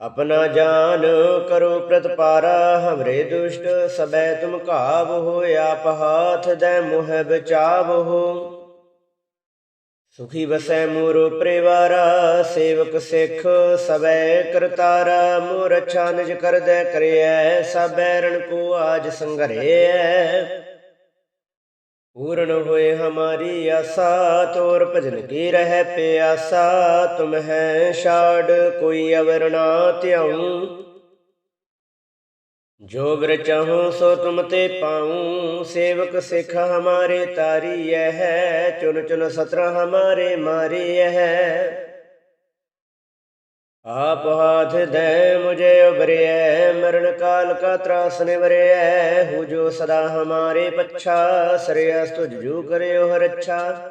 ਆਪਣਾ ਜਾਨ ਕਰੋ ਪ੍ਰਤਪਾਰਾ, ਹਮਰੇ ਦੁਸ਼ਟ, ਸਬੈ ਤੁਮ ਘਾਵ ਹੋ ਆਪ ਹਾਥ ਦੇ ਮੁਹ ਬਚਾਵ ਹੋ। ਸੁਖੀ ਵਸੈ ਮੋਰ ਪਰਿਵਾਰਾ, ਸੇਵਕ ਸਿੱਖ ਸਬੈ ਕਰਤਾਰਾ ਮੋਰ ਅੱਛਾ ਨਿਜ ਕਰਦੈ ਕਰਿਐ, ਸਬੈ ਰਣ ਕੋ ਆਜ ਸੰਘਰਿਐ। ਪੂਰਨ ਹੋਏ ਹਮਾਰੀ ਆਸਾ, ਤੋਰ ਭਜਨ ਕੀ ਰਹਿ ਪਿਆਸਾ, ਤੁਮ ਹੈ ਛਾੜ, ਕੋਈ ਅਵਰ ਨਾ ਧਿਆਉ। ਜੋ ਬਿਰ ਚਾਹੂੰ, ਸੋ ਤੁਮ ਤੇ ਪਾਉ। ਸੇਵਕ ਸਿੱਖ ਹਮਾਰੇ ਤਾਰੀ ਹੈ ਚੁਨ ਚੁਨ ਸਤਰ ਹਮਾਰੇ ਮਾਰੀ ਹੈ ਆਪ ਹਾਥ ਦੇ ਮੁਝੇ ਉਬਰਿਐ ਮਰਨ ਕਾਲ ਕਾ ਤਰਾਸ ਨਿਵਰਿਐ, ਹੂ ਜੋ ਸਦਾ ਹਮਾਰੇ ਪੱਛਾ ਸਰਿਆਸ ਤੁਝ ਜੂ ਕਰਿਓ ਹਰ ਅੱਛਾ।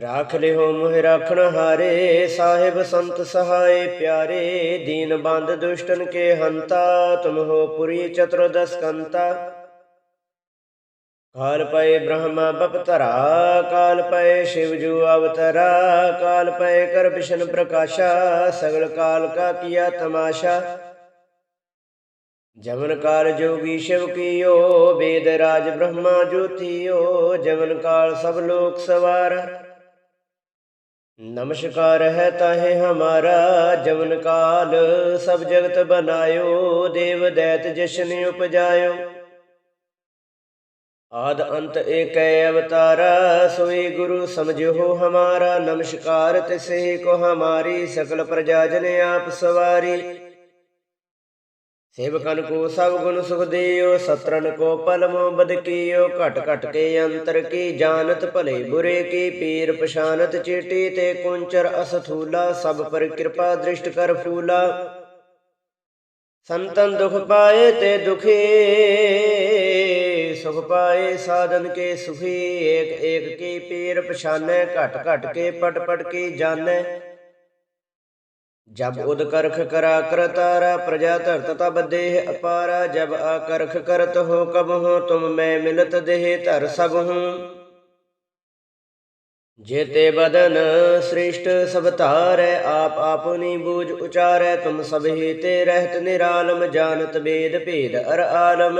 ਰਾਖ ਲਿਓ ਮੋਹਿ ਰਾਖਣ ਹਾਰੇ, ਸਾਹਿਬ ਸੰਤ ਸਹਾਏ ਪਿਆਰੇ, ਦੀਨ ਬੰਦ ਦੁਸ਼ਟਨ ਕੇ ਹੰਤਾ, ਤੁਮ ਹੋ ਪੁਰੀ ਚਤੁਰਦਸ ਕੰਤਾ। ਕਾਲ ਪਏ ਬ੍ਰਹਮਾ ਬਪਤਰਾ ਕਾਲ ਪਏ ਸ਼ਿਵ ਜੂ ਅਵਤਰਾ, ਕਾਲ ਪਏ ਕਰ ਵਿਸ਼ਨ ਪ੍ਰਕਾਸ਼ਾ, ਸਗਲ ਕਾਲ ਕਾ ਕੀਆ ਤਮਾਸ਼ਾ। ਜਮਨ ਕਾਲ ਜੋਗੀ ਸ਼ਿਵ ਕੀਓ, ਵੇਦ ਰਾਜ ਬ੍ਰਹਮਾ ਜੋਤੀਓ ਜਵਨ ਕਾਲ ਸਭ ਲੋਕ ਸਵਾਰ। ਨਮਸਕਾਰ ਹੈ ਤਾਹੇ ਹਮਾਰਾ, ਜਵਨ ਕਾਲ ਸਭ ਜਗਤ ਬਨਾਇਓ, ਦੇਵ ਦੈਤ ਜਸ਼ਨ ਉਪਜਾਇਓ। ਆਦ ਅੰਤ ਏਕੈ ਅਵਤਾਰਾ, ਸੋਈ ਗੁਰੂ ਸਮਝੋ ਹਮਾਰਾ, ਨਮਸਕਾਰ ਤਿਸੇ ਕੋ ਹਮਾਰੀ, ਸਕਲ ਪ੍ਰਜਾ ਜਨ ਆਪ ਸਵਾਰੀ। ਸੇਵਕਨ ਕੋ ਸਭ ਗੁਣ ਸੁਖ ਦਿਓ ਸਤਰਨ ਕੋ ਪਲਮੋ ਬਦ ਘਟ ਘਟ ਕੇ ਅੰਤਰ ਕੀ ਜਾਣਤ ਭਲੇ ਬੁਰੇ ਕੀ ਪੀਰ ਪਛਾਨਤ ਚੀਟੀ ਤੇ ਕੁੰਚਰ ਅਸਥੂਲਾ, ਸਭ ਪਰ ਕਿਰਪਾ ਦ੍ਰਿਸ਼ਟ ਕਰ ਫੂਲਾ। ਸੰਤਨ ਦੁਖ ਪਾਏ ਤੇ ਦੁਖੀ ਸੁਖ ਪਾਏ ਸਾਧਨ ਕੇ ਸੁਖੀ, ਏਕ ਏਕ ਕੀ ਪੀਰ ਪਛਾਨੈ, ਘਟ ਘਟ ਕੇ ਪਟ ਪਟ ਕੀ ਜਾਣੈ। ਜਬ ਉਦ ਕਰਖ ਕਰਾ ਕਰਤਾਰਾ ਪ੍ਰਜਾ ਧਰਤ ਤਬ ਦੇਹ ਅਪਾਰਾ, ਜਬ ਆਕਰਖ ਕਰਤ ਹੋ ਕਬ ਹੋ, ਤੁਮ ਮੈਂ ਮਿਲਤ ਦੇਹ ਧਰ ਸਭ ਹੂੰ। ਜੇਤੇ ਬਦਨ ਸ੍ਰਿਸ਼ਟ ਸਭ ਧਾਰੈ, ਆਪ ਆਪਨੀ ਬੂਝ ਉਚਾਰੈ, ਤੁਮ ਸਭੇ ਤੇ ਰਹਿਤ ਨਿਰਾਲਮ, ਜਾਣਤ ਬੇਦ ਭੇਦ ਅਰ ਆਲਮ।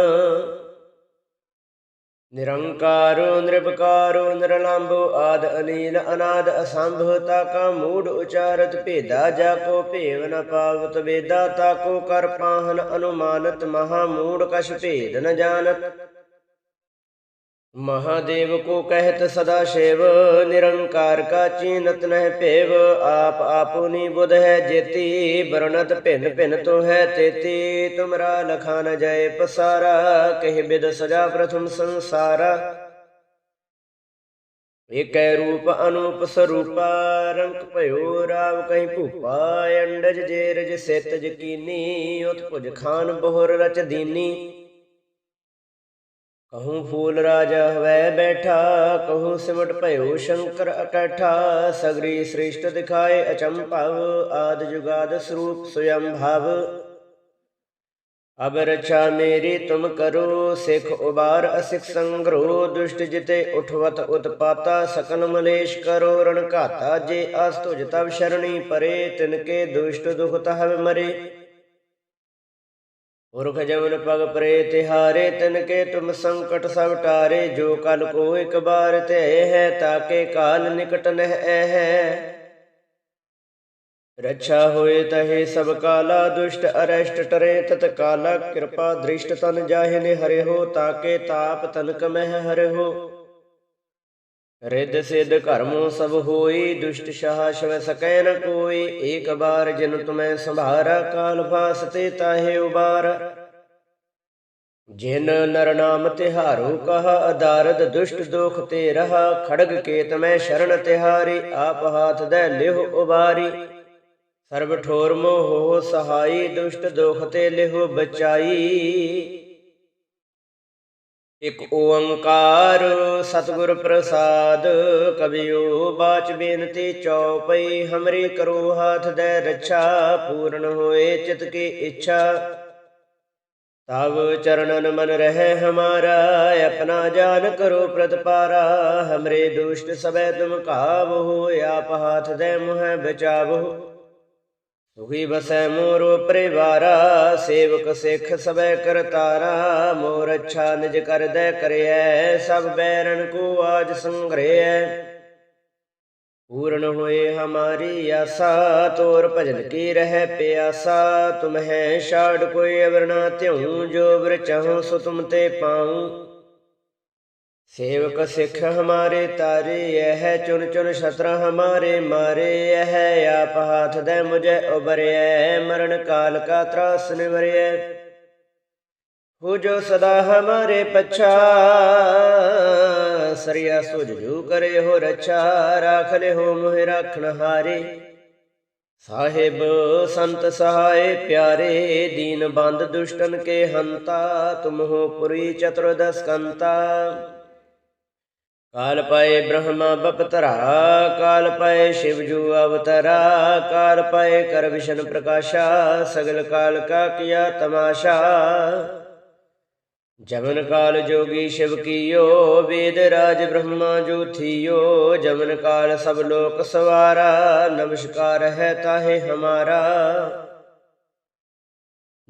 ਨਿਰੰਕਾਰੋ ਨਿਰਭਕਾਰੋ ਨਿਰਲੰਭੋ ਆਦ ਅਨੀਲ ਅਨਾਦ ਅਸੰਭ ਤਾ ਕਾ ਮੂੜ ਉਚਾਰਤ, ਭੇਦਾ ਜਾ ਕੋ ਭੇਵ ਨ ਪਾਵਤ, ਵੇਦਾ ਤਾ ਕਰ ਪਾਹਨ ਅਨੁਮਾਨਤ, ਮਹਾ ਮੂੜ ਕਛ ਭੇਦ ਨ ਜਾਣਤ। ਮਹਾਦੇਵ ਕੋ ਕਹਿਤ ਸਦਾ ਸ਼ਿਵ, ਨਿਰੰਕਾਰ ਕਾ ਚੀਨਤ ਨਹਿ ਭੇਵ, ਆਪ ਆਪੁਨੀ ਬੁਧ ਹੈ ਜੇਤੀ ਬਰਨਤ ਭਿੰਨ ਭਿੰਨ ਤੋ ਹੈ ਤੇਤੀ, ਤੁਮਰਾ ਲਖਾ ਨ ਜਾਏ ਪਸਾਰਾ, ਕਹਿ ਬਿਦ ਸਜਾ ਪ੍ਰਥਮ ਸੰਸਾਰਾ। ਏਕੈ ਰੂਪ ਅਨੂਪ ਸਰੂਪਾ ਰੰਗ ਭਇਓ ਰਾਵ ਕਹੀਂ ਭੂਪਾ, ਅੰਡਜ ਜੇਰਜ ਸਿਤ ਜਕੀਨੀ ਉਤ ਭੁਜ ਖਾਨ ਬਹੁਰ ਰਚ ਦੀਨੀ। ਕਹੂੰ ਫੂਲ ਰਾਜਾ ਹਵੈ ਬੈਠਾ ਕਹੂੰ ਸਿਮਟ ਭਇਓ ਸ਼ੰਕਰ ਇਕੱਠਾ ਸਗਰੀ ਸ੍ਰਿਸ਼ਟ ਦਿਖਾਏ ਅਚੰਭਵ ਆਦ ਜੁਗਾਦ ਸਰੂਪ ਸੁਯੰ ਭਵ ਅਬ ਰਛਾ ਮੇਰੀ ਤੁਮ ਕਰੋ ਸਿਖ ਉਬਾਰ ਅਸਿਖ ਸੰਗਰੋ ਦੁਸ਼ਟ ਜਿਤੇ ਉਠਵਤ ਉਤਪਾਤਾ ਸਕਲ ਮਲੇਸ਼ ਕਰੋ ਰਣ ਘਾਤਾ ਜੇ ਅਸ ਤੁਜ ਤਵ ਸ਼ਰਣੀ ਪਰੇ ਤਿਨਕੇ ਦੁਸ਼ਟ ਦੁਖ ਤਹਵ ਮਰੇ ਪੁਰਖ ਜਮਨ ਪਗ ਪਰੇ ਤਿਹਾਰੇ, ਤਨ ਕੇ ਤੁਮ ਸੰਕਟ ਸਭ ਟਾਰੇ, ਜੋ ਕਲ ਕੋ ਇਕ ਬਾਰ ਤੇ ਹੈ ਤਾਕੇ ਕਾਲ ਨਿਕਟ ਨਹਿ ਹੈ ਰੱਛਾ ਹੋਏ ਤਹੇ ਸਭ ਕਾਲਾ ਦੁਸ਼ਟ ਅਰਸ਼ਟ ਟਰੇ, ਤਤ ਕਾਲਾ ਕਿਰਪਾ ਦ੍ਰਿਸ਼ਟ ਤਨ ਜਾਹਿ ਨੇ ਹਰੇ ਹੋ ਤਾਕੇ ਤਾਪ ਤਨਕ ਮਹਿ ਹਰੇ ਹੋ ਰਿੱਧ ਸਿੱਧ ਘਰਮੋ ਸਭ ਹੋਈ, ਦੁਸ਼ਟ ਸ਼ਾਹ ਸ਼ਵ ਸਕੈ ਨ ਕੋਈ। ਏਕ ਬਾਰ ਜਿਨ ਤੁਮੈ ਸੰਭਾਰਾ, ਕਾਲ ਫਾਸ ਤੇ ਤਾਹੇ ਉਬਾਰ। ਜਿਨ ਨਰ ਨਾਮ ਤਿਹਾਰੋ, ਕਹਾ ਅਦਾਰਦ ਦੁਸ਼ਟ ਦੋਖ ਤੇ ਰਹਾ। ਖੜਗ ਕੇਤ ਮੈਂ ਸ਼ਰਨ ਤਿਹਾਰੀ, ਆਪ ਹਾਥ ਦੇ ਲਿਹੁ ਉਬਾਰੀ। ਸਰਬ ਠੋਰ ਮੋਹ ਸਹਾਈ, ਦੁਸ਼ਟ ਦੋਖ ਤੇ ਲਿਹੁ ਬਚਾਈ। ਇਕ ਓੰਕਾਰ ਸਤਿਗੁਰ ਪ੍ਰਸਾਦ ਕਬਿਓ ਬਾਚ ਬੇਨਤੀ ਚਉਪਈ, ਹਮਰੀ ਕਰੋ ਹਾਥ ਦੇ ਰੱਛਾ, ਪੂਰਨ ਹੋਏ ਚਿਤ ਕੀ ਇੱਛਾ। ਤਬ ਚਰਨਨ ਮਨ ਰਹਿ ਹਮਾਰਾ, ਆਪਣਾ ਜਾਨ ਕਰੋ ਪ੍ਰਤਪਾਰਾ, ਹਮਰੇ ਦੁਸ਼ਟ ਸਬੈ ਤੁਮ ਕਾਵੋ ਆਪ ਹਾਥ ਦੇ ਮੁਹ ਬਚਾਵੋ। ਸੁਖੀ ਬਸੈ ਮੋਰੋ ਪਰਿਵਾਰਾ ਸੇਵਕ ਸਿੱਖ ਸਬੈ ਕਰਤਾਰਾ ਮੋਰ ਅੱਛਾ ਨਿਜ ਕਰਦੈ ਕਰਿਐ, ਸਭ ਬੈਰਨ ਕੋ ਆਜ ਸੰਗ੍ਰਹਿ ਪੂਰਨ ਹੋਏ ਹਮਾਰੀ ਆਸਾ, ਤੋਰ ਭਜਨ ਕੀ ਰਹਿ ਪਿਆਸਾ, ਤੁਮ ਹੈ ਛਾੜ ਕੋਈ ਅਵਰ ਨਾ ਤਿਉ ਜੋ ਬਰ ਚਾਹੋ ਸੋ ਤੁਮ ਤੇ ਪਾਉ। ਸੇਵਕ ਸਿੱਖ ਹਮਾਰੇ ਤਾਰੇ ਇਹ ਚੁਨ ਚੁਨ ਛਤਰਾ ਹਮਾਰੇ ਮਾਰੇ ਇਹ, ਆਪ ਹਾਥ ਦੇ ਮੁਝੇ ਉਬਰਿਐ ਮਰਨ ਕਾਲ ਕਾ ਤਰਾਸ ਨਿਵਰਿਐ ਹੋ ਜੋ ਸਦਾ ਹਮਾਰੇ ਪਛਾ, ਸਰੀਆ ਸੁਝ ਜੂ ਕਰੇ ਹੋ ਰਛਾ ਰਾਖ ਲੈ ਹੋ ਮੋਹਿ ਰਾਖਣ ਸਾਹਿਬ ਸੰਤ ਸਹਾਏ ਪਿਆਰੇ, ਦੀਨ ਬੰਦ ਦੁਸ਼ਟਨ ਕੇ ਹੰਤਾ, ਤੁਮ ਹੋ ਪੁਰੀ ਚਤੁਰਦਸ ਕੰਤਾ। ਕਾਲ ਪਏ ਬ੍ਰਹਮਾ ਬਪਤਰਾ, ਕਾਲ ਪਏ ਸ਼ਿਵ ਜੂ ਅਵਤਰਾ, ਕਾਲ ਪਏ ਕਰ ਵਿਸ਼ਨ ਪ੍ਰਕਾਸ਼ਾ, ਸਗਲ ਕਾਲ ਕਾ ਕੀਆ ਤਮਾਸ਼ਾ। ਜਮਨ ਕਾਲ ਜੋਗੀ ਸ਼ਿਵ ਕੀਓ, ਵੇਦ ਰਾਜ ਬ੍ਰਹਮਾ ਜੋ ਥੀਓ। ਜਮਨ ਕਾਲ ਸਭ ਲੋਕ ਸਵਾਰਾ, ਨਮਸਕਾਰ ਹੈ ਤਾਹੇ ਹਮਾਰਾ।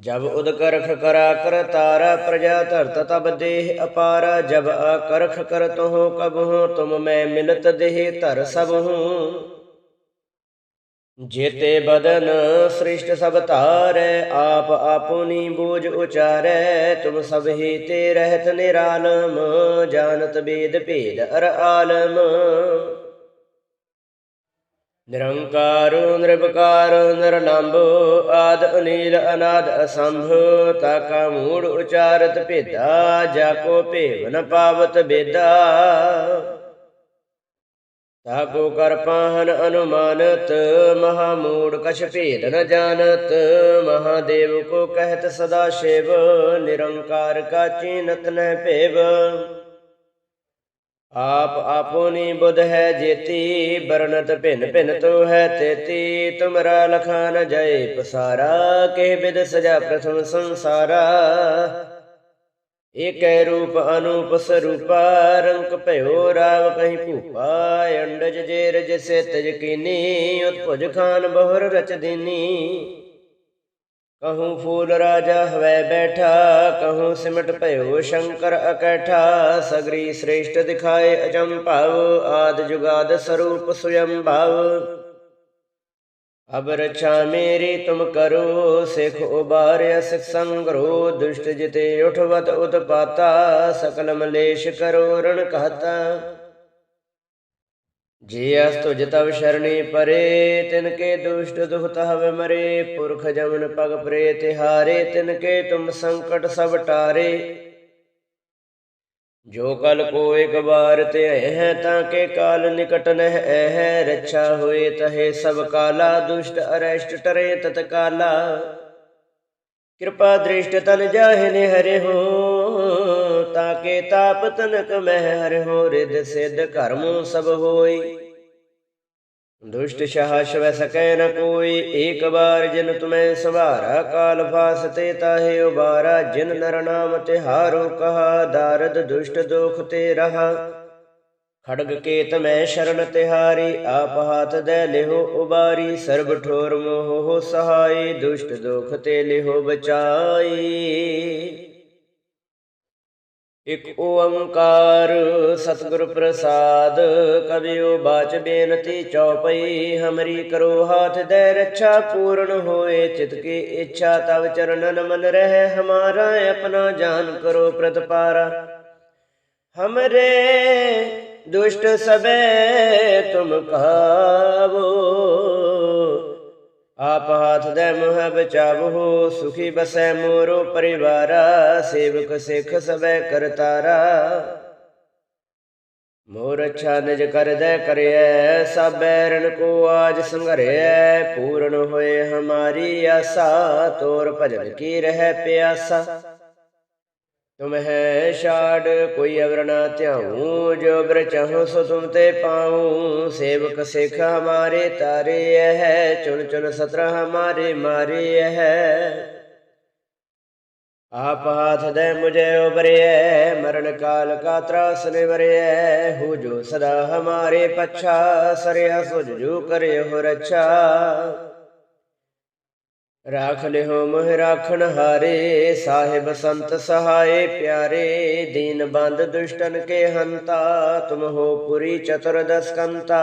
ਜਬ ਉਦਕਰਖ ਕਰਾ ਕਰ ਤਾਰਾ ਪ੍ਰਜਾ ਧਰਤ ਤਬ ਦੇਹ ਅਪਾਰਾ, ਜਬ ਆਕਰਖ ਕਰ ਤੋ ਕਬ ਹੋ, ਤੁਮ ਮੈਂ ਮਿਲਤ ਦੇਹ ਧਰ ਸਭ ਹੂੰ। ਜੇਤੇ ਬਦਨ ਸ੍ਰਿਸ਼ਟ ਸਭ ਧਾਰੈ, ਆਪ ਆਪੁਨੀ ਬੂਝ ਉਚਾਰੈ, ਤੁਮ ਸਭ ਹੀ ਤੇ ਰਹਿਤ ਨਿਰਾਲਮ, ਜਾਣਤ ਬੇਦ ਭੇਦ ਅਰ ਆਲਮ। ਨਿਰੰਕਾਰ ਨਿਰਭਕਾਰ ਨਿਰਲੰਭ, ਆਦ ਅਨੀਲ ਅਨਾਦ ਅਸੰਭ, ਤਾਕਾ ਮੂੜ ਉਚਾਰਤ ਭੇਦਾ, ਜਾ ਕੋ ਭੇਵ ਨ ਪਾਵਤ ਬੇਦਾ। ਤਾਕੋ ਕਰ ਪਾਹਨ ਅਨੁਮਾਨਤ, ਮਹਾ ਮੂੜ ਕਛ ਭੇਦ ਨ ਜਾਣਤ ਮਹਾਦੇਵ ਕੋ ਕਹਿਤ ਸਦਾ ਸ਼ਿਵ, ਨਿਰੰਕਾਰ ਕਾ ਚੀਨਤ ਨ ਭੇਵ। ਆਪ ਆਪੋਨੀ ਬੁਧ ਹੈ ਜੇਤੀ, ਬਰਨਤ ਭਿਨ ਭਿਨ ਤੋ ਹੈ ਤੇਤੀ। ਤੁਮਰਾ ਲਖਾਨ ਜੈ ਪਸਾਰਾ ਕੇ ਬਿਦ ਸਜਾ ਪ੍ਰਥਮ ਸੰਸਾਰਾ। ਏਕੈ ਰੂਪ ਅਨੂਪ ਸਰੂਪਾ, ਰੰਕ ਭਇਓ ਰਾਵ ਕਹੀ ਭੂਪਾ। ਅੰਡਜ ਜੇ ਰਜ ਸੇ ਤਜ ਕੀਨੀ ਉਤਪੁਜ ਖਾਨ ਬਹੁਰ ਰਚ ਦੀਨੀ। ਕਹੂੰ ਫੂਲ ਰਾਜਾ ਹਵੈ ਬੈਠਾ ਕਹੂੰ ਸਿਮਟ ਭਇਓ ਸ਼ੰਕਰ ਅਕੈਠਾ ਸਗਰੀ ਸ੍ਰੇਸ਼ਟ ਦਿਖਾਏ ਅਜੰਭਵ ਆਦ ਜੁਗਾਦ ਸਰੂਪ ਸੁਯੰ ਭਵ ਅਬ ਰਛਾ ਮੇਰੀ ਤੁਮ ਕਰੋ ਸਿਖ ਉਬਾਰਿਆ ਸਿਖ ਸੰਗਰੋ ਦੁਸ਼ਟ ਜਿਤੇ ਉਠਵਤ ਉਤਪਾਤਾ ਸਕਲ ਮਲੇਸ਼ ਕਰੋ ਰਣ ਕਹਤਾ ਜੇ ਅਸ ਤੁਜ ਤਵ ਸ਼ਰਣੀ ਪਰੇ, ਤਿਨ ਕੇ ਦੁਸ਼ਟ ਦੁਖ ਤਹਵ ਮਰੇ, ਪੁਰਖ ਜਮਨ ਪਗ ਪ੍ਰੇ, ਤਿਹਾਰੇ, ਤਿਨ ਕੇ ਤੁਮ ਸੰਕਟ ਸਭ ਟਾਰੇ। ਜੋ ਕਲ ਕੋ ਇੱਕ ਬਾਰ ਤੇ ਹੈ, ਤਾਂ ਕੇ ਕਾਲ ਨਿਕਟ ਨਹਿ ਹੈ, ਰੱਛਾ ਹੋਏ ਤਹੇ ਸਭ ਕਾਲਾ, ਦੁਸ਼ਟ ਅਰੈਸ਼ਟ ਟਰੇ ਤਤ ਕਾਲਾ। ਕਿਰਪਾ ਦ੍ਰਿਸ਼ਟ ਤਨ ਜਾਹਿ ਹਰਿ ਹੋ ਤਾਂ ਕੇ ਤਾਪ ਤਨਕ ਮਹਿ ਹਰਿ ਹੋ ਰਿਦ ਸਿਧ ਕਰਮੁ ਸਭ ਹੋਈ। ਦੁਸ਼ਟ ਸ਼ਾਹ ਸ਼ਵੈ ਸਕੈ ਨ ਕੋਈ, ਏਕ ਬਾਰ ਜਿਨ ਤੁਮੈ ਸਵਾਰਾ, ਕਾਲ ਫਾਸਤੇ ਤਾਹੇ ਉਬਾਰਾ, ਜਿਨ ਨਰ ਨਾਮ ਤਿਹਾਰੋ ਕਹਾ, ਦਾਰਦ ਦੁਸ਼ਟ ਦੋਖ ਤੇ ਰਹਾ। ਖੜਗ ਕੇਤ ਮੈਂ ਸ਼ਰਨ ਤਿਹਾਰੀ, ਆਪ ਹਾਥ ਦੇ ਲਿਹੋ ਉਬਾਰੀ, ਸਰਬ ਠੋਰ ਮੋਹ ਸਹਾਈ, ਦੁਸ਼ਟ ਦੁਖ ਤੇ ਲਿਹੋ ਬਚਾਈ। ਇਕ ਓੰਕਾਰ ਸਤਿਗੁਰ ਪ੍ਰਸਾਦ ਕਬਿਓ ਬਾਚ ਬੇਨਤੀ ਚਉਪਈ, ਹਮਰੀ ਕਰੋ ਹਾਥ ਦੇ ਰੱਛਾ ਪੂਰਨ ਹੋਏ, ਚਿਤ ਕੀ ਇੱਛਾ ਤਵ ਚਰਨਨ ਮਨ ਰਹਿ, ਹਮਾਰਾ ਆਪਣਾ ਜਾਨ ਕਰੋ ਪ੍ਰਤਪਾਰਾ। ਹਮਰੇ ਦੁਸ਼ਟ ਸਬੈ ਤੁਮ ਕਾਵੋ ਆਪ ਹਾਥ ਦੇ ਮੁਹ ਬਚਾਵੋ ਸੁਖੀ ਬਸੈ ਮੋਰੋ ਪਰਿਵਾਰਾ, ਸੇਵਕ ਸਿੱਖ ਸਬੈ ਕਰਤਾਰਾ ਮੋਰ ਅੱਛਾ ਨਿਜ ਕਰਦੈ ਕਰਿਐ ਸਭ ਬੈਰਨ ਕੋ ਆਜ ਸੰਘਰਿਐ, ਪੂਰਨ ਹੋਏ ਹਮਾਰੀ ਆਸਾ, ਤੋਰ ਭਜਨ ਕੀ ਰਹਿ ਪਿਆਸਾ। ਤੁਮ ਹੈ ਛਾੜ, ਕੋਈ ਅਵਰ ਨਾ ਧਿਆਉ, ਜੋ ਬਰ ਚਾਹੋ ਸੋ ਤੁਮ ਤੇ ਪਾਉ। ਸੇਵਕ ਸਿੱਖ ਹਮਾਰੇ ਤਾਰੇ ਹੈ ਚੁਣ ਚੁਣ ਸਤਰ ਹਮਾਰੇ ਮਾਰੇ ਹੈ ਆਪ ਹਾਥ ਦੇ ਮੁਝੇ ਉਬਰਿਐ ਮਰਨ ਕਾਲ ਕਾ ਤਰਾਸ ਨਿਵਰਿਐ ਹੋ ਜੋ ਸਦਾ ਹਮਾਰੇ ਪਛਾ, ਸਰਿਆ ਸੁਜ ਜੋ ਰੱਛਾ। ਰਾਖ ਲਿਓ ਮੋਹ ਰਾਖਣ ਹਾਰੇ, ਸਾਹਿਬ ਸੰਤ ਸਹਾਏ ਪਿਆਰੇ, ਦੀਨ ਬੰਦ ਦੁਸ਼ਟਨ ਕੇ ਹੰਤਾ, ਤੁਮ ਹੋ ਪੁਰੀ ਚਤੁਰਦਸ ਕੰਤਾ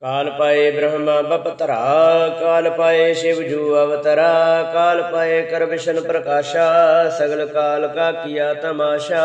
ਕਾਲ ਪਾਏ ਬ੍ਰਹਮਾ ਬਪਤਰਾ, ਕਾਲ ਪਾਏ ਸ਼ਿਵ ਜੂ ਅਵਤਰਾ, ਕਾਲ ਪਾਏ ਕਰ ਵਿਸ਼ਨ ਪ੍ਰਕਾਸ਼ਾ, ਸਗਲ ਕਾਲ ਕਾ ਕੀਆ ਤਮਾਸ਼ਾ।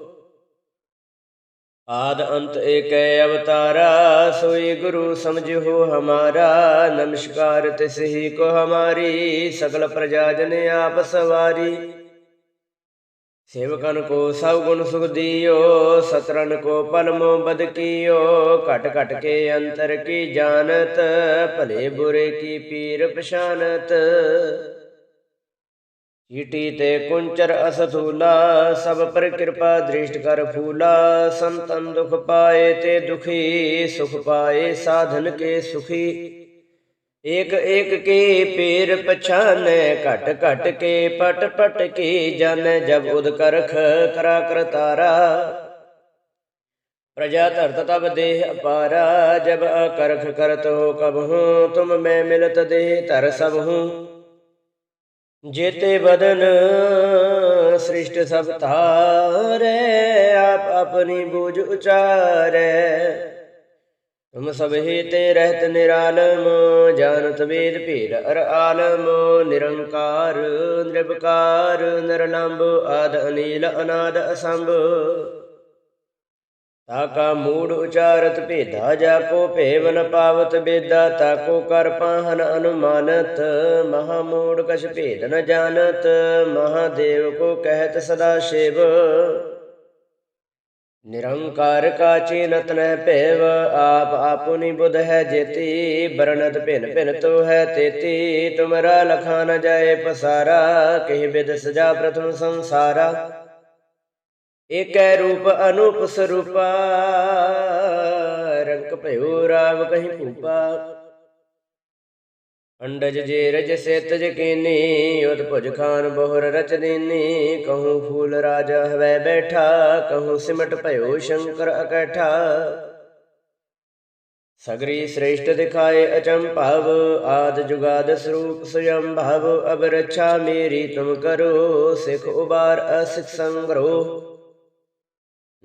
ਆਦ ਅੰਤ ਏਕੈ ਅਵਤਾਰਾ, ਸੋਈ ਗੁਰੂ ਸਮਝੋ ਹਮਾਰਾ, ਨਮਸਕਾਰ ਤਿਸ ਹੀ ਕੋ ਹਮਾਰੀ, ਸਗਲ ਪ੍ਰਜਾ ਜਨ ਆਪ ਸਵਾਰੀ। ਸੇਵਕਨ ਕੋ ਸਭ ਗੁਣ ਸੁਖ ਦਿਓ ਸਤਰਨ ਕੋ ਪਲਮੋ ਬਦ ਕੀਓ, ਘਟ ਘਟ ਕੇ ਅੰਤਰ ਕੀ ਜਾਣਤ, ਭਲੇ ਬੁਰੇ ਕੀ ਪੀਰ ਪਛਾਨਤ। ਈਟੀ ਤੇ ਕੁੰਚਰ ਅਸਥੂਲਾ, ਸਭ ਪਰ ਕਿਰਪਾ ਦ੍ਰਿਸ਼ਟ ਕਰ ਫੂਲਾ। ਸੰਤਨ ਦੁਖ ਪਾਏ ਤੇ ਦੁਖੀ, ਸੁਖ ਪਾਏ ਸਾਧਨ ਕੇ ਸੁਖੀ। ਏਕ ਏਕ ਕੇ ਪੀਰ ਪਛਾਨੈ, ਘਟ ਘਟ ਕੇ ਪਟ ਪਟ ਕੇ ਜਾਣੈ, ਜਬ ਉਦ ਕਰਖ ਕਰਾ ਕਰਤਾਰਾ ਪ੍ਰਜਾ ਧਰਤ ਤਬ ਦੇਹ ਅਪਾਰਾ, ਜਬ ਅਕਰਖ ਕਰਤ ਹੋ ਕਬ ਹੂੰ ਤੁਮ ਮੈਂ ਮਿਲਤ ਦੇਹ ਧਰ ਸਭ ਹੂੰ ਜੇਤੇ ਬਦਨ ਸ੍ਰਿਸ਼ਟ ਸਭ ਧਾਰੇ, ਆਪ ਆਪਣੀ ਬੂਝ ਉਚਾਰੈ। ਤੁਮ ਸਭ ਤੇ ਰਹਿਤ ਨਿਰਾਲਮ, ਜਾਣਤ ਵੇਦ ਭੇਦ ਅਰ ਆਲਮ, ਨਿਰੰਕਾਰ ਨਿਰਭਕਾਰ ਨਿਰਲੰਭ ਆਦ ਅਨੀਲ, ਅਨਾਦ ਅਸੰਭ। ਤਾਕਾ ਮੂੜ ਉਚਾਰਤ ਭੇਦਾ ਜਾ ਕੋ ਭੇਵ ਨ ਪਾਵਤ ਬੇਦਾ ਤਾਕੋ ਕਰ ਪਾਹਨ ਅਨੁਮਾਨਤ ਮਹਾ ਮੂੜ ਕਛ ਭੇਦ ਨ ਜਾਣਤ ਮਹਾਦੇਵ ਕੋ ਕਹਿਤ ਸਦਾ ਸ਼ਿਵ ਨਿਰੰਕਾਰ ਕਾ ਚੀਨਤ ਨਹਿ ਭੇਵ ਆਪ ਆਪੁਨੀ ਬੁਧ ਹੈ ਜੇਤੀ ਬਰਨਤ ਭਿਨ ਭਿਨ ਤੋ ਹੈ ਤੇਤੀ ਤੁਮਰਾ ਲਖਾ ਨ ਜਾਏ ਪਸਾਰਾ ਕਹਿ ਬਿਦ ਸਜਾ ਪ੍ਰਥਮ ਸੰਸਾਰਾ ਏਕੈ ਰੂਪ ਅਨੂਪ ਸਰੂਪਾ, ਰੰਗ ਭਇਓ ਰਾਵ ਕਹੀਂ ਭੂਪਾ। ਅੰਡਜ ਜੇ ਰਜ ਸੇਤਜ ਕੀਨੀ ਉਤ ਭੁਜ ਖਾਨ ਬਹੁਰ ਰਚ ਦੀਨੀ। ਕਹੂੰ ਫੂਲ ਰਾਜਾ ਹਵੈ ਬੈਠਾ, ਕਹੂੰ ਸਿਮਟ ਭਇਓ ਸ਼ੰਕਰ ਅਕੈਠਾ। ਸਗਰੀ ਸ੍ਰੇਸ਼ਟ ਦਿਖਾਏ ਅਚੰਭਵ ਆਦ ਜੁਗਾਦ ਸਰੂਪ ਸੁਯੰ ਭਵ ਅਬ ਰੱਛਾ ਮੇਰੀ ਤੁਮ ਕਰੋ, ਸਿਖ ਉਬਾਰ ਅਸਿਖ ਸੰਗਰੋ।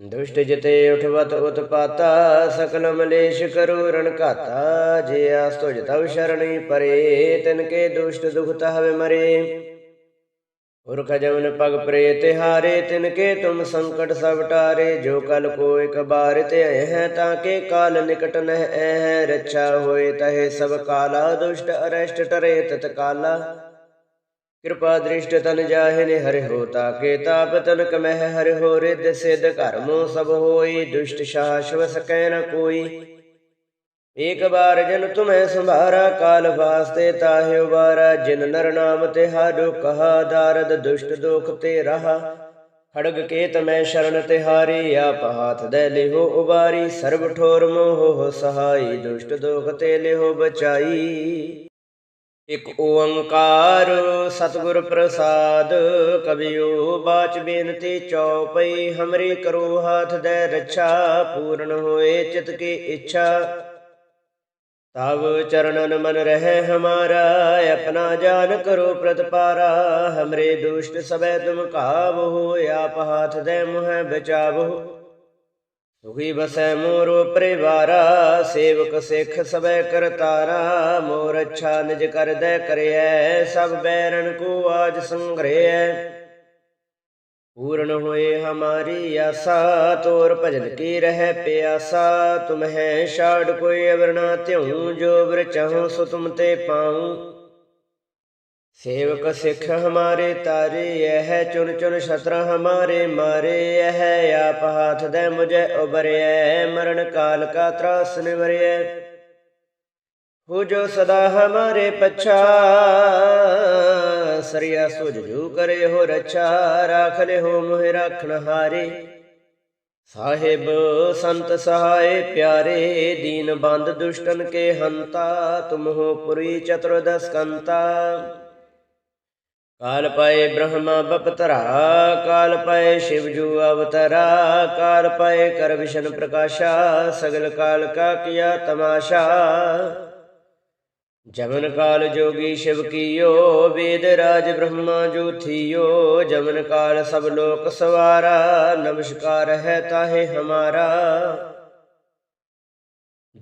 ਦੁਸ਼ਟ ਜਿਤੇ ਉਠਵਤ ਉਤਪਾਤਾ, ਸਕਲ ਮਲੇਸ਼ ਕਰੋ ਰਣ ਘਾਤਾ। ਜੇ ਆਸ ਤੁਜ ਤਵ ਸ਼ਰਣੀ ਪਰੇ, ਤਿਨ ਕੇ ਦੁਸ਼ਟ ਦੁਖ ਤਹਵੇ ਮਰੇ। ਉਰਖ ਜਮਨ ਪਗ ਪ੍ਰੇ ਤਿਹਾਰੇ, ਤਿਨ ਕੇ ਤੁਮ ਸੰਕਟ ਸਭ ਟਾਰੇ। ਜੋ ਕਲ ਕੋ ਇਕ ਬਾਰ ਤੇ ਹੈ, ਤਾਂ ਕੇ ਕਾਲ ਨਿਕਟ ਨਹਿ ਹੈ। ਰੱਛਾ ਹੋਏ ਤਹੇ ਸਭ ਕਾਲਾ, ਦੁਸ਼ਟ ਅਰਸ਼ਟ ਟਰੇ ਤਤ ਕਾਲਾ। ਕਿਰਪਾ ਦ੍ਰਿਸ਼ਟ ਤਨ ਜਾਹਿ ਹਰਿ ਹੋ ਤਾਕੇ ਤਾਪ ਤਨ ਕਮਹਿ ਹਰਿ ਹੋ ਰਿਦ ਸਿਧ ਕਰਮੋ ਸਭ ਹੋਈ, ਦੁਸ਼ਟ ਸ਼ਾਸ਼ਵ ਸਕੈ ਨ ਕੋਈ। ਏਕ ਬਾਰ ਜਨ ਤੁਮੈ ਸੰਭਾਰਾ, ਕਾਲ ਵਾਸਤੇ ਤਾਹਿ ਉਬਾਰਾ, ਜਿਨ ਨਰ ਨਾਮ ਤੇ ਹਾਡੋ ਕਹਾ, ਦਾਰਦ ਦੁਸ਼ਟ ਦੋਖ ਤੇ ਰਹਾ। ਖੜਗ ਕੇ ਮੈਂ ਸ਼ਰਨ ਤਿਹਾਰੀ ਆਪ ਹਾਥ ਦੇ ਲਿਹੋ ਉਬਾਰੀ। ਸਰਬ ਠੋਰ ਮੋਹ ਸਹਾਈ, ਦੁਸ਼ਟ ਦੋਖ ਤੇ ਲਿਹੋ ਬਚਾਈ। ਇਕ ਓੰਕਾਰ ਸਤਿਗੁਰ ਪ੍ਰਸਾਦ ਕਬਿਓ ਬਾਚ ਬੇਨਤੀ ਚਉਪਈ ਹਮਰੀ ਕਰੋ ਹਾਥ ਦੇ ਰੱਛਾ, ਪੂਰਨ ਹੋਏ ਚਿਤ ਕੀ ਇੱਛਾ। ਤਬ ਚਰਨਨ ਮਨ ਰਹੇ ਹਮਾਰਾ, ਆਪਣਾ ਜਾਨ ਕਰੋ ਪ੍ਰਤਪਾਰਾ, ਹਮਰੇ ਦੁਸ਼ਟ ਸਬੈ ਤੁਮ ਕਾਬੋ ਆਪ ਹਾਥ ਦੇ ਮੁਹ ਬਚਾਵੋ। ਸੁਖੀ ਬਸੈ ਮੋਰੋ ਪਰਿਵਾਰਾ ਸੇਵਕ ਸਿੱਖ ਸਬੈ ਕਰਤਾਰਾ ਮੋਰ ਅੱਛਾ ਨਿਜ ਕਰਦੈ ਕਰਿਐ, ਸਭ ਬੈਰਨ ਕੋ ਆਜ ਸੰਗ੍ਰਹਿ ਪੂਰਨ ਹੋਏ ਹਮਾਰੀ ਆਸਾ, ਤੋਰ ਭਜਨ ਕੀ ਰਹਿ ਪਿਆਸਾ, ਤੁਮ ਛਾੜ ਕੋਈ ਅਵਰ ਨਾ ਤਿਉ ਜੋ ਬਰ ਚਾਹੋ ਸੋ ਤੁਮ ਤੇ ਪਾਉ। ਸੇਵਕ ਸਿੱਖ ਹਮਾਰੇ ਤਾਰੇ ਇਹ ਚੁਨ ਚੁਨ ਸ਼ਤਰ ਹਮਾਰੇ ਮਾਰੇ ਇਹ, ਆਪ ਹਾਥ ਦੇ ਮੁਝੇ ਉਬਰਿਐ ਮਰਨ ਕਾਲ ਕਾ ਤਰਾਸ ਨਿਵਰਿਐ ਹੋ ਜੋ ਸਦਾ ਹਮਾਰੇ ਪਛਾ, ਸਰੀਆ ਸੁਝ ਜੂ ਕਰੇ ਹੋ ਰਛਾ ਰਾਖ ਲੈ ਹੋ ਮੋਹਿ ਰਾਖਣ ਹਾਰੇ। ਸਾਹਿਬ ਸੰਤ ਸਹਾਏ ਪਿਆਰੇ, ਦੀਨ ਬੰਦ ਦੁਸ਼ਟਨ ਕੇ ਹੰਤਾ, ਤੁਮ ਹੋ ਪੁਰੀ ਚਤੁਰਦਸ ਕੰਤਾ। ਕਾਲ ਪਏ ਬ੍ਰਹਮਾ ਬਪਤਰਾ, ਕਾਲ ਪਏ ਸ਼ਿਵ ਜੂ ਅਵਤਰਾ, ਕਾਲ ਪਏ ਕਰ ਵਿਸ਼ਨ ਪ੍ਰਕਾਸ਼ਾ, ਸਗਲ ਕਾਲ ਕਾ ਕੀਆ ਤਮਾਸ਼ਾ। ਜਮਨ ਕਾਲ ਜੋਗੀ ਸ਼ਿਵ ਕੀਓ, ਵੇਦ ਰਾਜ ਬ੍ਰਹਮਾ ਜੋ ਥੀਓ, ਜਮਨ ਕਾਲ ਸਭ ਲੋਕ ਸਵਾਰਾ, ਨਮਸਕਾਰ ਹੈ ਤਾਹੇ ਹਮਾਰਾ।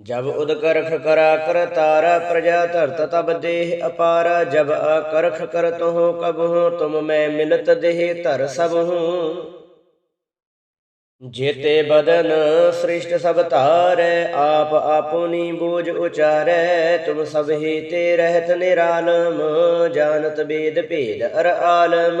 ਜਬ ਉਦਕਰਖ ਕਰਾ ਕਰ ਤਾਰਾ ਪ੍ਰਜਾ ਧਰਤ ਤਬ ਦੇਹ ਅਪਾਰਾ, ਜਬ ਆਕਰਖ ਕਰ ਤੋ ਕਬਹੁ, ਤੁਮ ਮੈਂ ਮਿਲਤ ਦੇਹ ਧਰ ਸਭ ਹੂੰ ਜੇਤੇ ਬਦਨ ਸ੍ਰਿਸ਼ਟ ਸਭ ਧਾਰੈ, ਆਪ ਆਪੁਨੀ ਬੂਝ ਉਚਾਰੈ, ਤੁਮ ਸਭ ਹੀ ਤੇ ਰਹਿਤ ਨਿਰਾਲਮ, ਜਾਣਤ ਬੇਦ ਭੇਦ ਅਰ ਆਲਮ।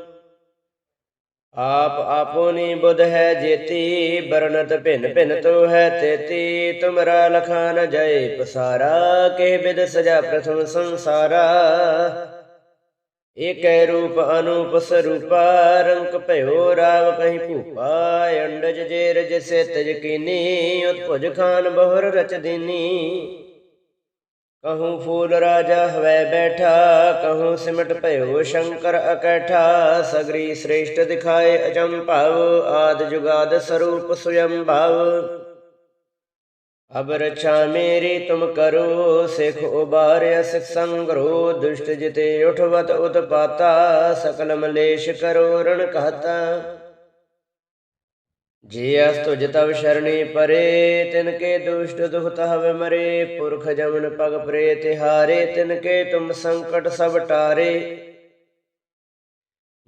ਆਪ ਆਪੋਨੀ ਬੁਧ ਹੈ ਜੇਤੀ ਬਰਨਤ ਭਿਨ ਭਿਨ ਤੋ ਹੈ ਤੇਤੀ। ਤੁਮਰਾ ਲਖਾ ਨ ਜਾਏ ਪਸਾਰਾ, ਕਹਿ ਬਿਦ ਸਜਾ ਪ੍ਰਥਮ ਸੰਸਾਰਾ। ਏਕੈ ਰੂਪ ਅਨੂਪ ਸਰੂਪਾ, ਰੰਕ ਭਇਓ ਰਾਵ ਕਹੀ ਭੂਪਾ। ਅੰਡਜ ਜੇ ਰਜ ਸੇ ਤਜ ਕੀਨੀ ਉਤਪੁਜ ਖਾਨ ਬਹੁਰ ਰਚ ਦੀਨੀ। ਕਹੂੰ ਫੂਲ ਰਾਜਾ ਹਵੈ ਬੈਠਾ ਕਹੂੰ ਸਿਮਟ ਭਇਓ ਸ਼ੰਕਰ ਅਕੈਠਾ ਸਗਰੀ ਸ੍ਰੇਸ਼ਟ ਦਿਖਾਏ ਅਜੰਭਵ ਆਦ ਜੁਗਾਦ ਸਰੂਪ ਸੁਯੰ ਭਾਵ ਅਬ ਰਛਾ ਮੇਰੀ ਤੁਮ ਕਰੋ ਸਿਖ ਉਬਾਰਿਆ ਸਿਖ ਸੰਗਰੋ ਦੁਸ਼ਟ ਜਿਤੇ ਉਠਵਤ ਉਤਪਾਤਾ ਸਕਲ ਮਲੇਸ਼ ਕਰੋ ਰਣ ਕਹਤਾ ਜੇ ਅਸ ਤੁਜ ਤਵ ਸ਼ਰਣੀ ਪਰੇ, ਤਿਨ ਕੇ ਦੁਸ਼ਟ ਦੁਖ ਤਹਵ ਮਰੇ, ਪੁਰਖ ਜਮਨ ਪਗ ਪ੍ਰੇ, ਤਿਹਾਰੇ, ਤਿਨ ਕੇ ਤੁਮ ਸੰਕਟ ਸਭ ਟਾਰੇ।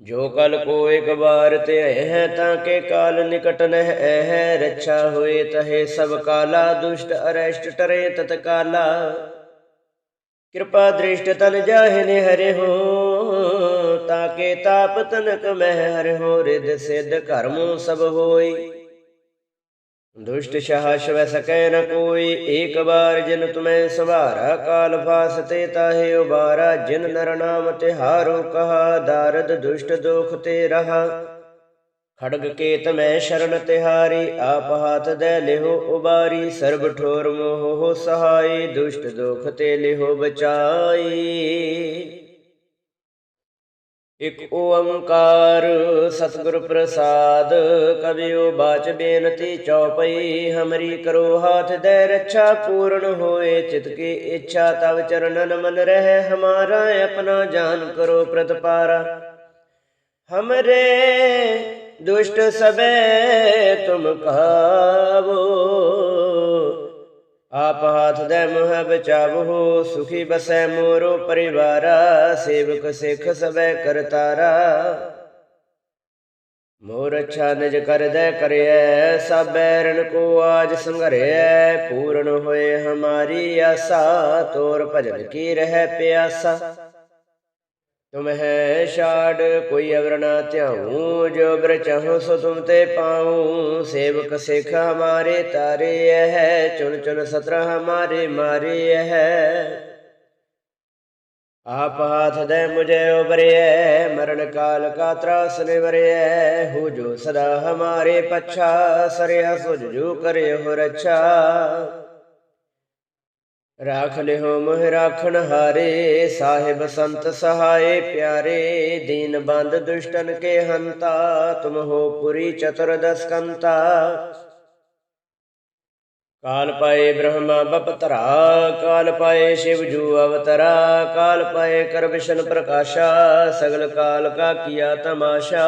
ਜੋ ਕਲ ਕੋ ਇਕ ਬਾਰ ਤੇ ਹੈ, ਤਾਂ ਕੇ ਕਾਲ ਨਿਕਟ ਨਹਿ ਹੈ, ਰੱਛਾ ਹੋਏ ਤਹੇ ਸਭ ਕਾਲਾ, ਦੁਸ਼ਟ ਅਰੈਸ਼ਟ ਟਰੇ ਤਤ ਕਾਲਾ। ਕਿਰਪਾ ਦ੍ਰਿਸ਼ਟ ਤਨ ਜਾਹਿ ਨੇ ਹਰਿ ਹੋ ਤਾਕੇ ਤਾਪ ਤਨਕ ਮਹਿ ਹਰਿ ਹੋ ਰਿਦ ਸਿਧ ਕਰਮੁ ਸਭ ਹੋਈ। ਦੁਸ਼ਟ ਸ਼ਾਹ ਸ਼ਵੈ ਸਕੈ ਨ ਕੋਈ, ਏਕ ਬਾਰ ਜਿਨ ਤੁਮੈ ਸੰਭਾਰਾ ਕਾਲ ਫਾਸਤੇ ਤਾਹੇ ਉਬਾਰਾ, ਜਿਨ ਨਰ ਨਾਮ ਤਿਹਾਰੋ ਕਹਾ, ਦਾਰਦ ਦੁਸ਼ਟ ਦੋਖ ਤੇ ਰਹਾ। ਖੜਗ ਕੇਤ ਮੈਂ ਸ਼ਰਨ ਤਿਹਾਰੀ, ਆਪ ਹਾਥ ਦੇ ਲਿਹੋ ਉਬਾਰੀ, ਸਰਬ ਠੋਰ ਮੋਹ ਹੋ ਸਹਾਈ, ਦੁਸ਼ਟ ਦੁਖ ਤੇ ਲਿਹੋ ਬਚਾਈ। ਇਕ ਓੰਕਾਰ ਸਤਿਗੁਰ ਪ੍ਰਸਾਦ ਕਬਿਓ ਬਾਚ ਬੇਨਤੀ ਚਉਪਈ, ਹਮਰੀ ਕਰੋ ਹਾਥ ਦੇ ਰੱਛਾ ਪੂਰਨ ਹੋਏ, ਚਿਤ ਕੀ ਇੱਛਾ ਤਵ ਚਰਨਨ ਮਨ ਰਹਿ, ਹਮਾਰਾ ਆਪਣਾ ਜਾਨ ਕਰੋ ਪ੍ਰਤਪਾਰਾ। ਹਮਰੇ ਦੁਸ਼ਟ ਸਬੈ ਤੁਮ ਕਾਵੋ ਆਪ ਹਾਥ ਦੇ ਮੁਹ ਬਚਾਵੋ ਸੁਖੀ ਬਸੈ ਮੋਰੋ ਪਰਿਵਾਰਾ, ਸੇਵਕ ਸਿੱਖ ਸਬੈ ਕਰਤਾਰਾ ਮੋਰ ਅੱਛਾ ਨਿਜ ਕਰਦੈ ਕਰਿਐ, ਸਭ ਬੈਰਨ ਕੋ ਆਜ ਸੰਘਰਿਐ, ਪੂਰਨ ਹੋਏ ਹਮਾਰੀ ਆਸਾ, ਤੋਰ ਭਜਨ ਕੀ ਰਹਿ ਪਿਆਸਾ। ਤੁਮ ਹੈ ਛਾੜ, ਕੋਈ ਅਵਰ ਨਾ ਧਿਆਉ, ਜੋ ਬਰ ਚਾਹੋ ਸੋ ਤੁਮ ਤੇ ਪਾਉ। ਸੇਵਕ ਸਿੱਖ ਹਮਾਰੇ ਤਾਰੇ ਹੈ ਚੁਣ ਚੁਣ ਸਤਰ ਹਮਾਰੇ ਮਾਰੇ ਹੈ ਆਪ ਹਾਥ ਦੇ ਮੁਝੇ ਉਬਰਿਐ ਮਰਨ ਕਾਲ ਕਾ ਤਰਾਸ ਨਿਵਰਿਐ ਹੋ ਜੋ ਸਦਾ ਹਮਾਰੇ ਪਛਾ, ਸਰਿਆ ਸੁਜ ਜੋ ਕਰੇ ਹੋ ਰਛਾ। ਰਾਖ ਲਿਓ ਮੋਹ ਰਾਖਣ ਹਾਰੇ, ਸਾਹਿਬ ਸੰਤ ਸਹਾਏ ਪਿਆਰੇ, ਦੀਨ ਬੰਦ ਦੁਸ਼ਟਨ ਕੇ ਹੰਤਾ, ਤੁਮ ਹੋ ਪੁਰੀ ਚਤੁਰਦਸ ਕੰਤਾ ਕਾਲ ਪਾਏ ਬ੍ਰਹਮਾ ਬਪਤਰਾ, ਕਾਲ ਪਾਏ ਸ਼ਿਵ ਜੂ ਅਵਤਰਾ, ਕਾਲ ਪਾਏ ਕਰ ਵਿਸ਼ਨ ਪ੍ਰਕਾਸ਼ਾ, ਸਗਲ ਕਾਲ ਕਾ ਕੀਆ ਤਮਾਸ਼ਾ।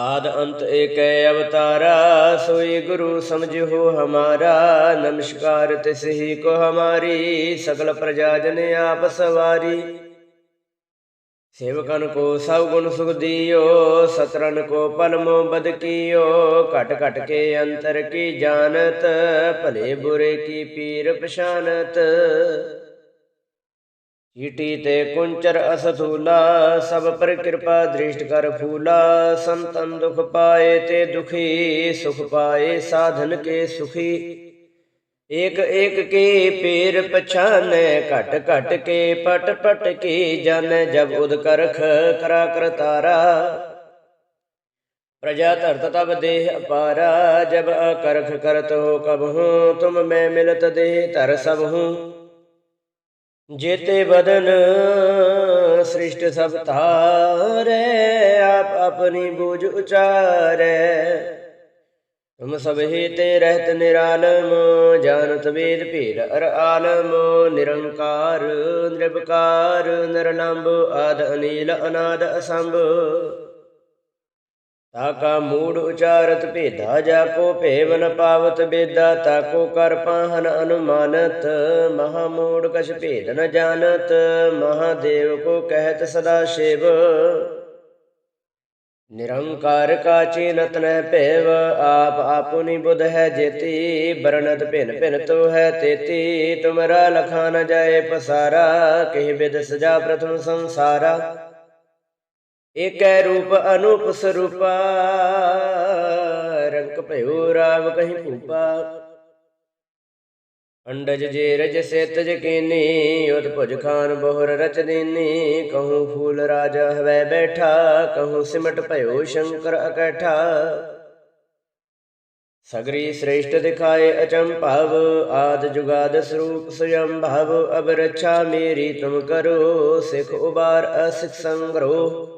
ਆਦ ਅੰਤ ਏਕੈ ਅਵਤਾਰਾ, ਸੋਈ ਗੁਰੂ ਸਮਝੋ ਹਮਾਰਾ, ਨਮਸਕਾਰ ਤਿਸ ਹੀ ਕੋ ਹਮਾਰੀ, ਸਗਲ ਪ੍ਰਜਾ ਜਨ ਆਪ ਸਵਾਰੀ। ਸੇਵਕਨ ਕੋ ਸਭ ਗੁਣ ਸੁਖ ਦਿਓ ਸਤਰਨ ਕੋ ਪਲਮੋ ਬਦ ਕੀਓ, ਘਟ ਘਟ ਕੇ ਅੰਤਰ ਕੀ ਜਾਣਤ, ਭਲੇ ਬੁਰੇ ਕੀ ਪੀਰ ਪਛਾਨਤ ਈਟੀ ਤੇ ਕੁੰਚਰ ਅਸਥੂਲਾ ਸਭ ਪਰ ਕਿਰਪਾ ਦ੍ਰਿਸ਼ਟ ਕਰ ਫੂਲਾ ਸੰਤਨ ਦੁਖ ਪਾਏ ਤੇ ਦੁਖੀ ਸੁਖ ਪਾਏ ਸਾਧਨ ਕੇ ਸੁਖੀ ਏਕ ਏਕ ਕੇ ਪੀਰ ਪਛਾਨੈ ਘਟ ਘਟ ਕੇ ਪਟ ਪਟ ਕੀ ਜਾਣੈ ਜਬ ਉਦ ਕਰਖ ਕਰਾ ਕਰਤਾਰਾ ਪ੍ਰਜਾ ਧਰਤ ਤਬ ਦੇਹ ਅਪਾਰਾ ਜਬ ਅਕਰਖ ਕਰਤ ਹੋ ਕਬ ਹੂੰ ਤੁਮ ਮੈਂ ਮਿਲਤ ਦੇਹ ਧਰ ਸਭ ਹੂੰ ਜੇਤੇ ਬਦਨ ਸ੍ਰਿਸ਼ਟ ਸਭ ਧਾਰੇ, ਆਪ ਆਪਣੀ ਬੂਝ ਉਚਾਰੈ। ਤੁਮ ਸਭ ਤੇ ਰਹਿਤ ਨਿਰਾਲਮ, ਜਾਣਤ ਵੇਦ ਭੇਦ ਅਰ ਆਲਮ। ਨਿਰੰਕਾਰ ਨਿਰਭਕਾਰ ਨਿਰਲੰਭ ਆਦ ਅਨੀਲ, ਅਨਾਦ ਅਸੰਭ। ਤਾਕਾ ਮੂੜ ਉਚਾਰਤ ਭੇਦਾ ਜਾ ਕੋ ਭੇਵ ਨ ਪਾਵਤ ਬੇਦਾ, ਤਾਕੋ ਕਰ ਪਾਹਨ ਅਨੁਮਾਨਤ, ਮਹਾ ਮੂੜ ਕਛ ਭੇਦ ਨ ਜਾਣਤ ਮਹਾਦੇਵ ਕੋ ਕਹਿਤ ਸਦਾ ਸ਼ਿਵ। ਨਿਰੰਕਾਰ ਕਾ ਚੀਨਤ ਨਹਿ ਭੇਵ, ਆਪ ਆਪੁਨੀ ਬੁਧ ਹੈ ਜੇਤੀ, ਬਰਨਤ ਭਿਨ ਭਿਨ ਤੋ ਹੈ ਤੇਤੀ, ਤੁਮਰਾ ਲਖਾ ਨ ਜਾਏ ਪਸਾਰਾ, ਕਹਿ ਬਿਦ ਸਜਾ ਪ੍ਰਥਮ ਸੰਸਾਰਾ। ਏਕੈ ਰੂਪ ਅਨੂਪ ਸਰੂਪਾ, ਰੰਗ ਭਇਓ ਰਾਵ ਕਹੀਂ ਭੂਪਾ। ਅੰਡਜ ਜੇ ਰਜ ਸੇਤਜ ਕੀਨੀ ਉਤ ਭੁਜ ਖਾਨ ਬਹੁਰ ਰਚ ਦੀਨੀ। ਕਹੂੰ ਫੂਲ ਰਾਜਾ ਹਵੈ ਬੈਠਾ, ਕਹੂੰ ਸਿਮਟ ਭਇਓ ਸ਼ੰਕਰ ਅਕੈਠਾ। ਸਗਰੀ ਸ੍ਰੇਸ਼ਟ ਦਿਖਾਏ ਅਚੰਭਵ ਆਦ ਜੁਗਾਦ ਸਰੂਪ ਸੁਯੰ ਭਵ ਅਬ ਰੱਛਾ ਮੇਰੀ ਤੁਮ ਕਰੋ, ਸਿਖ ਉਬਾਰ ਅਸਿਖ ਸੰਗਰੋ।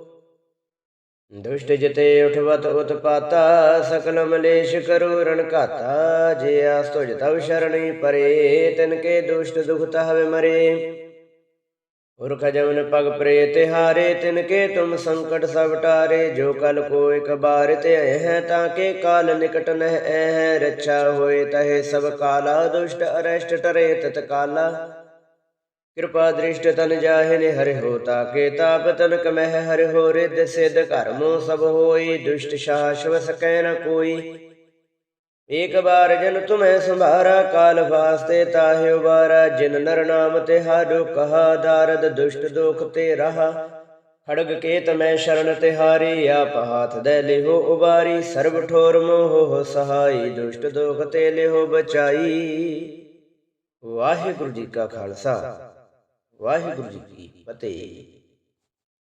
ਦੁਸ਼ਟ ਜਿਤੇ ਉਠਵਤ ਉਤਪਾਤਾ, ਸਕਲ ਮਲੇਸ਼ ਕਰੋ ਰਣ ਘਾਤਾ। ਜੇ ਆਸ ਤੁਜ ਤਵ ਸ਼ਰਣੀ ਪਰੇ, ਤਿਨ ਕੇ ਦੁਸ਼ਟ ਦੁਖ ਤਹਵੇ ਮਰੇ। ਉਰਖ ਜਮਨ ਪਗ ਪ੍ਰੇ ਤੇ ਹਾਰੇ ਤਿਨ ਕੇ ਤੁਮ ਸੰਕਟ ਸਭ ਟਾਰੇ। ਜੋ ਕਲ ਕੋ ਇਕ ਬਾਰ ਤੇ ਆਏ ਹੈ, ਤਾਂ ਕੇ ਕਾਲ ਨਿਕਟ ਨਹਿ ਹੈ। ਰੱਛਾ ਹੋਏ ਤਹਿ ਸਭ ਕਾਲਾ, ਦੁਸ਼ਟ ਅਰਸ਼ਟ ਟਰੇ ਤਤ ਕਾਲਾ। ਕਿਰਪਾ ਦ੍ਰਿਸ਼ਟ ਤਨ ਜਾਹਿ ਨੇ ਹਰਿ ਹੋ ਤਾਕੇ ਤਾਪ ਤਨ ਕਮਹਿ ਹਰਿ ਹੋ ਰਿਦ ਸਿਧ ਕਰਮੋ ਸਭ ਹੋਈ, ਦੁਸ਼ਟ ਸ਼ਾਸ਼ਵ ਸਕੈ ਨ ਕੋਈ। ਏਕ ਬਾਰ ਜਨ ਤੁਮੈ ਸੰਭਾਰਾ, ਕਾਲ ਵਾਸਤੇ ਤਾਹਿ ਉਬਾਰਾ, ਜਿਨ ਨਰ ਨਾਮ ਤੇ ਹਾਡੋ ਕਹਾ ਦਾਰਦ ਦੁਸ਼ਟ ਦੋਖ ਤੇ ਰਹਾ। ਖੜਗ ਕੇ ਮੈਂ ਸ਼ਰਨ ਤਿਹਾਰੀ ਆਪ ਹਾਥ ਦੇ ਲਿਹੋ ਉਬਾਰੀ, ਸਰਬ ਠੋਰ ਮੋਹ ਸਹਾਈ, ਦੁਸ਼ਟ ਦੋਖ ਤੇ ਲਿਹੋ ਬਚਾਈ। ਵਾਹਿਗੁਰੂ ਜੀ ਕਾ ਖਾਲਸਾ। ਵਾਹਿਗੁਰੂ ਜੀ ਕੀ ਫਤਿਹ।